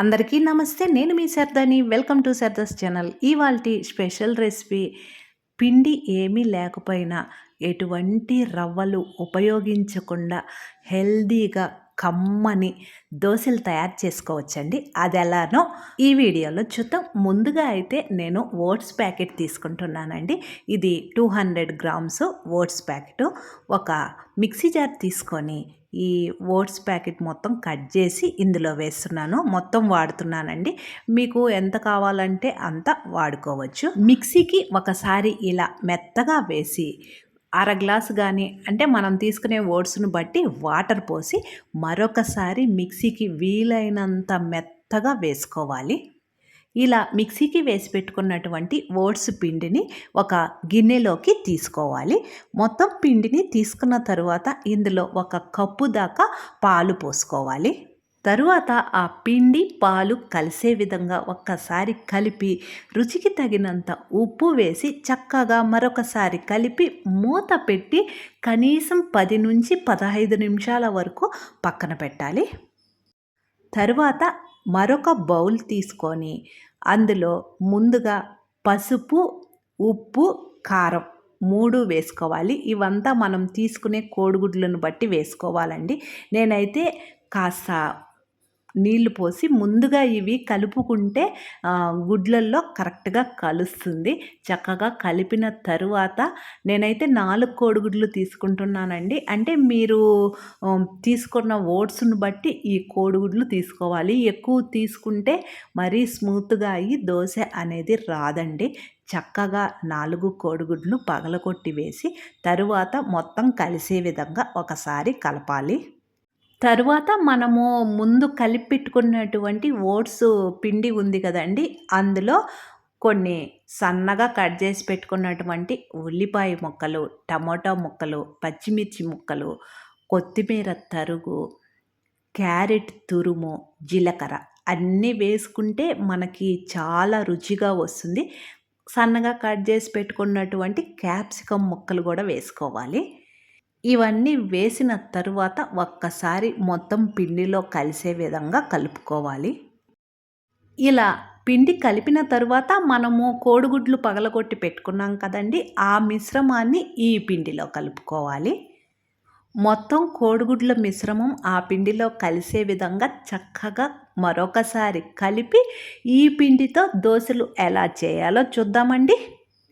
అందరికీ నమస్తే నేను మీ Sardani. Welcome to Sardas channel. ఇవాల్టి స్పెషల్ రెసిపీ పిండి ఏమీ లేకపోయినా ఎటువంటి రవ్వలు ఉపయోగించకుండా హెల్దీగా కమ్మని దోశలు తయారు చేసుకోవచ్చండి. అది ఎలానో ఈ వీడియోలో చూద్దాం. ముందుగా అయితే నేను ఓట్స్ ప్యాకెట్ తీసుకుంటున్నానండి. ఇది two hundred grams oats packet. ఒక మిక్సీ జార్ తీసుకొని ఈ ఓట్స్ ప్యాకెట్ మొత్తం కట్ చేసి ఇందులో వేస్తున్నాను. మొత్తం వాడుతున్నానండి. మీకు ఎంత కావాలంటే అంత వాడుకోవచ్చు. మిక్సీకి ఒకసారి ఇలా మెత్తగా వేసి అర గ్లాసు కానీ అంటే మనం తీసుకునే ఓట్స్ను బట్టి వాటర్ పోసి మరొకసారి మిక్సీకి వీలైనంత మెత్తగా వేసుకోవాలి. ఇలా మిక్సీకి వేసి పెట్టుకున్నటువంటి ఓట్స్ పిండిని ఒక గిన్నెలోకి తీసుకోవాలి. మొత్తం పిండిని తీసుకున్న తరువాత ఇందులో ఒక కప్పు దాకా పాలు పోసుకోవాలి. తరువాత ఆ పిండి పాలు కలిసే విధంగా ఒక్కసారి కలిపి రుచికి తగినంత ఉప్పు వేసి చక్కగా మరొకసారి కలిపి మూత పెట్టి కనీసం పది నుంచి పదహైదు నిమిషాల వరకు పక్కన పెట్టాలి. తరువాత మరొక బౌల్ తీసుకొని అందులో ముందుగా పసుపు ఉప్పు కారం మూడు వేసుకోవాలి. ఇవంతా మనం తీసుకునే కోడిగుడ్లను బట్టి వేసుకోవాలండి. నేనైతే కాస్త నీళ్ళు పోసి ముందుగా ఇవి కలుపుకుంటే గుడ్లల్లో కరెక్ట్గా కలుస్తుంది. చక్కగా కలిపిన తరువాత నేనైతే నాలుగు కోడిగుడ్లు తీసుకుంటున్నానండి. అంటే మీరు తీసుకున్న ఓట్స్ను బట్టి ఈ కోడిగుడ్లు తీసుకోవాలి. ఎక్కువ తీసుకుంటే మరీ స్మూత్గా అయ్యి దోశ అనేది రాదండి. చక్కగా నాలుగు కోడిగుడ్లు పగలగొట్టి వేసి తరువాత మొత్తం కలిసే విధంగా ఒకసారి కలపాలి. తరువాత మనము ముందు కలిపి పెట్టుకున్నటువంటి ఓట్స్ పిండి ఉంది కదండి అందులో కొన్ని సన్నగా కట్ చేసి పెట్టుకున్నటువంటి ఉల్లిపాయ ముక్కలు టమోటా ముక్కలు పచ్చిమిర్చి ముక్కలు కొత్తిమీర తరుగు క్యారెట్ తురుము జీలకర్ర అన్నీ వేసుకుంటే మనకి చాలా రుచిగా వస్తుంది. సన్నగా కట్ చేసి పెట్టుకున్నటువంటి క్యాప్సికమ్ ముక్కలు కూడా వేసుకోవాలి. ఇవన్నీ వేసిన తరువాత ఒక్కసారి మొత్తం పిండిలో కలిసే విధంగా కలుపుకోవాలి. ఇలా పిండి కలిపిన తరువాత మనము కోడిగుడ్లు పగలగొట్టి పెట్టుకున్నాం కదండి ఆ మిశ్రమాన్ని ఈ పిండిలో కలుపుకోవాలి. మొత్తం కోడిగుడ్ల మిశ్రమం ఆ పిండిలో కలిసే విధంగా చక్కగా మరొకసారి కలిపి ఈ పిండితో దోశలు ఎలా చేయాలో చూద్దామండి.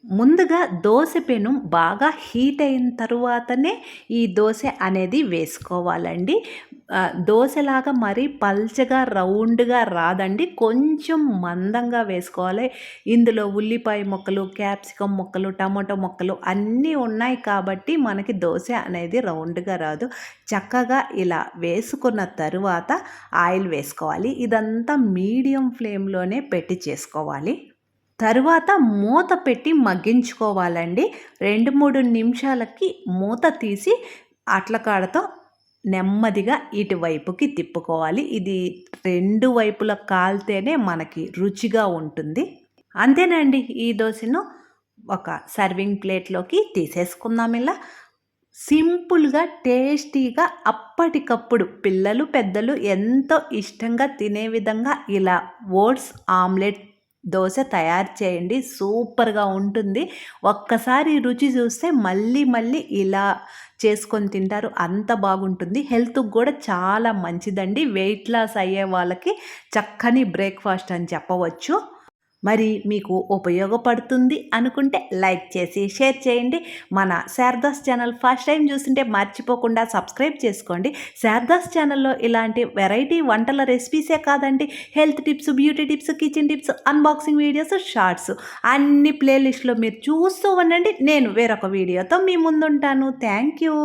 ముందుగా దోశ పెను బాగా హీట్ అయిన తరువాతనే ఈ దోశ అనేది వేసుకోవాలండి. దోశలాగా మరీ పల్చగా రౌండ్గా రాదండి. కొంచెం మందంగా వేసుకోవాలి. ఇందులో ఉల్లిపాయ ముక్కలు క్యాప్సికమ్ ముక్కలు టమాటో ముక్కలు అన్నీ ఉన్నాయి కాబట్టి మనకి దోశ అనేది రౌండ్గా రాదు. చక్కగా ఇలా వేసుకున్న తరువాత ఆయిల్ వేసుకోవాలి. ఇదంతా మీడియం ఫ్లేమ్లోనే పెట్టి చేసుకోవాలి. తరువాత మూత పెట్టి మగ్గించుకోవాలండి. రెండు మూడు నిమిషాలకి మూత తీసి అట్లకాడతో నెమ్మదిగా ఇటువైపుకి తిప్పుకోవాలి. ఇది రెండు వైపుల కాల్తేనే మనకి రుచిగా ఉంటుంది. అంతేనండి ఈ దోశను ఒక సర్వింగ్ ప్లేట్లోకి తీసేసుకుందాం ఇలా. సింపుల్గా టేస్టీగా అప్పటికప్పుడు పిల్లలు పెద్దలు ఎంతో ఇష్టంగా తినే విధంగా ఇలా ఓట్స్ ఆమ్లెట్ దోశ తయారు చేయండి. సూపర్గా ఉంటుంది. ఒక్కసారి రుచి చూస్తే మళ్ళీ మళ్ళీ ఇలా చేసుకొని తింటారు. అంత బాగుంటుంది. హెల్త్కి కూడా చాలా మంచిదండి. వెయిట్ లాస్ అయ్యే వాళ్ళకి చక్కని బ్రేక్ఫాస్ట్ అని చెప్పవచ్చు. మరి మీకు ఉపయోగపడుతుంది అనుకుంటే లైక్ చేసి షేర్ చేయండి. మన శారదాస్ ఛానల్ ఫస్ట్ టైం చూస్తుంటే మర్చిపోకుండా సబ్స్క్రైబ్ చేసుకోండి. శారదాస్ ఛానల్లో ఇలాంటి వెరైటీ వంటల రెసిపీసే కాదండి. Health tips beauty tips kitchen tips unboxing videos shorts అన్ని ప్లేలిస్ట్లో మీరు చూస్తూ ఉండండి. నేను వేరొక వీడియోతో మీ ముందుంటాను. Thank you.